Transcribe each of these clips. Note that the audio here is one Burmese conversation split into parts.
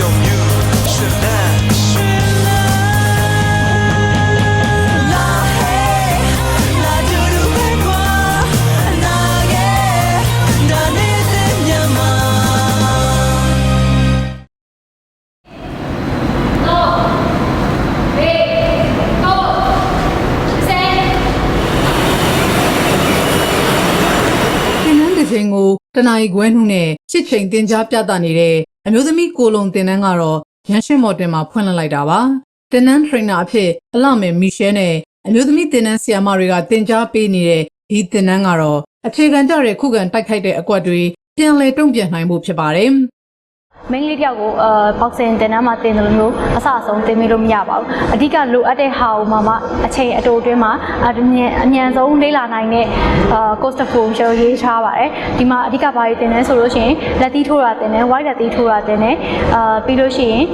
don't ချိန်ကိုတနအီခွဲနှုန်းနဲ့ရှစ်ချိန်တင် जा ပြသနေတဲ့အမျိုးသမီးကိုလုံသင်တန်းကတော့ရန်ရှင်းမော်တင်မှာဖွင့်လှစ်လိုက်တာပါသင်တန်းထရိနာအဖြစ်အလှမယ်မီရှဲနဲ့အမျိုးသမီးသင်တန်းဆရာမတွေကတင် जा ပေးနေတဲ့ဒီသင်တန်းကတော့အခြေခံကြတဲ့ခုခံတိုက်ခိုက်တဲ့အကွက်တွေပြန်လည်တုံ့ပြန်နိုင်ဖို့ဖြစ်ပါတယ် မိန်းကလေးတယောက်ကိုအာဘောက်ဆင်တင်တန်းမှာတင်တယ်လို့မျိုးအဆအဆုံးတင်မိလို့မရပါဘူးအဓိကလိုအပ်တဲ့ဟာကိုမှမှအချိန်အတိုအတွင်းမှာအမြန်အမြန်ဆုံးလေ့လာနိုင်တဲ့အာ cost of function ရေးထားပါတယ်ဒီမှာအဓိကဘာတွေတင်လဲဆိုလို့ရှိရင်လက်သီးထိုးတာတင်တယ် white လက်သီးထိုးတာတင်တယ်အာပြီးလို့ရှိရင်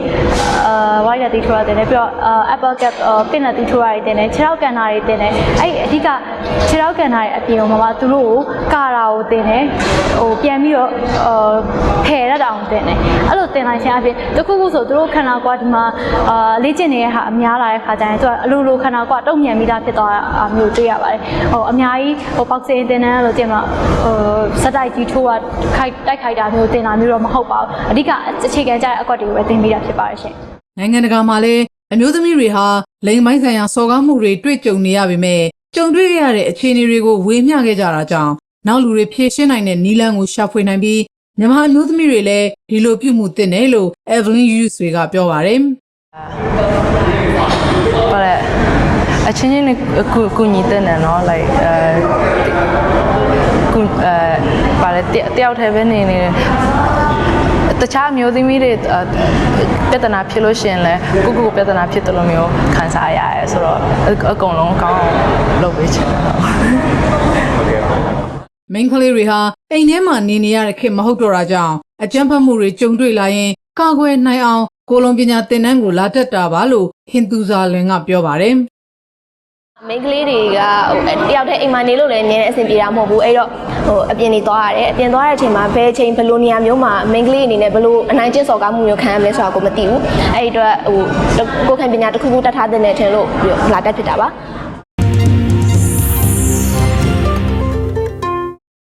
အာ white လက်သီးထိုးတာတင်တယ်ပြီးတော့အာ apple cap ပင်လက်သီးထိုးတာတွေတင်တယ်ခြေထောက်ကန်တာတွေတင်တယ်အဲ့အဓိကခြေထောက်ကန်တာတွေအပြင်မှာမှသူတို့ကိုကာတာ ကိုတင်တယ်ဟိုပြန်ပြီးတော့အာဖယ်ရတာအောင်တင်တယ်အဲ့လိုတင်လိုက်ခြင်းအပြင်တခုခုဆိုသူတို့ခန္ဓာကွာဒီမှာအာလေ့ကျင့်နေတဲ့ဟာအများလာတဲ့ခါကျရင်သူကအလိုလိုခန္ဓာကွာတုံ့ပြန်ပြီးသားဖြစ်သွားတာမျိုးတွေ့ရပါတယ်ဟိုအများကြီးဟိုပေါက်စင်တင်တယ်လို့တင်မှာဟိုစက်တိုက်ကြီးထိုးတာခိုက်တိုက်ခိုက်တာမျိုးတင်တာမျိုးတော့မဟုတ်ပါဘူးအဓိကအခြေခံကြတဲ့အကွက်တွေကိုပဲတင်ပြီးတာဖြစ်ပါတယ်ရှင်နိုင်ငံတကာမှာလည်းအမျိုးသမီးတွေဟာလိင်ပိုင်းဆိုင်ရာစော်ကားမှုတွေတွေ့ကြုံနေရပေမဲ့ကြုံတွေ့ရတဲ့အခြေအနေတွေကိုဝေမျှခဲ့ကြတာကြောင့် နောက်လူတွေဖြည့်ရှင်းနိုင်တဲ့နီလန်းကိုရှာဖွေနိုင်ပြီးမြန်မာအမျိုးသမီးတွေလည်းဒီလိုပြုမှုတင်တယ်လို့ Evelyn Hughes တွေကပြောပါတယ်ဟုတ်တယ်အချင်းချင်းနဲ့ကူကူညီတဲ့နော် like အဲကူအဲပါလေတယောက်တည်းပဲနေနေတယ်တခြားမျိုးသမီးတွေအဲပြဿနာဖြစ်လို့ရှရင်လဲကိုကိုပြဿနာဖြစ်တယ်လို့မျိုးခံစားရရဲဆိုတော့အအကုန်လုံးကောင်းအောင်လုပ်ပေးချင်တယ်ဟုတ် မိန်းကလေးတွေဟာအိမ်ထဲမှာနေနေရတဲ့ခေတ်မဟုတ်တော့တာကြောင့်အကြမ်းဖက်မှုတွေကြုံတွေ့လာရင်ကာကွယ်နိုင်အောင်ကိုလုံးပညာသင်တန်းကိုလာတက်တာပါလို့ဟင်သူဇာလွင်ကပြောပါတယ်မိန်းကလေးတွေကဟိုတယောက်တည်းအိမ်မှာနေလို့လည်းအများနဲ့အဆင်ပြေတာမဟုတ်ဘူးအဲ့တော့ဟိုအပြင်နေသွားရတယ်အပြင်သွားတဲ့အချိန်မှာဘယ်အချိန်ဘယ်လိုနေရာမျိုးမှာမိန်းကလေးအနေနဲ့ဘယ်လိုအနိုင်ကျင့်စော်ကားမှုမျိုးခံရမလဲဆိုတာကိုမသိဘူးအဲ့ဒီအတွက်ဟိုကိုယ်ခံပညာတစ်ခုခုတတ်ထားတဲ့နဲ့ထင်လို့ပြီးတော့လာတက်ဖြစ်တာပါ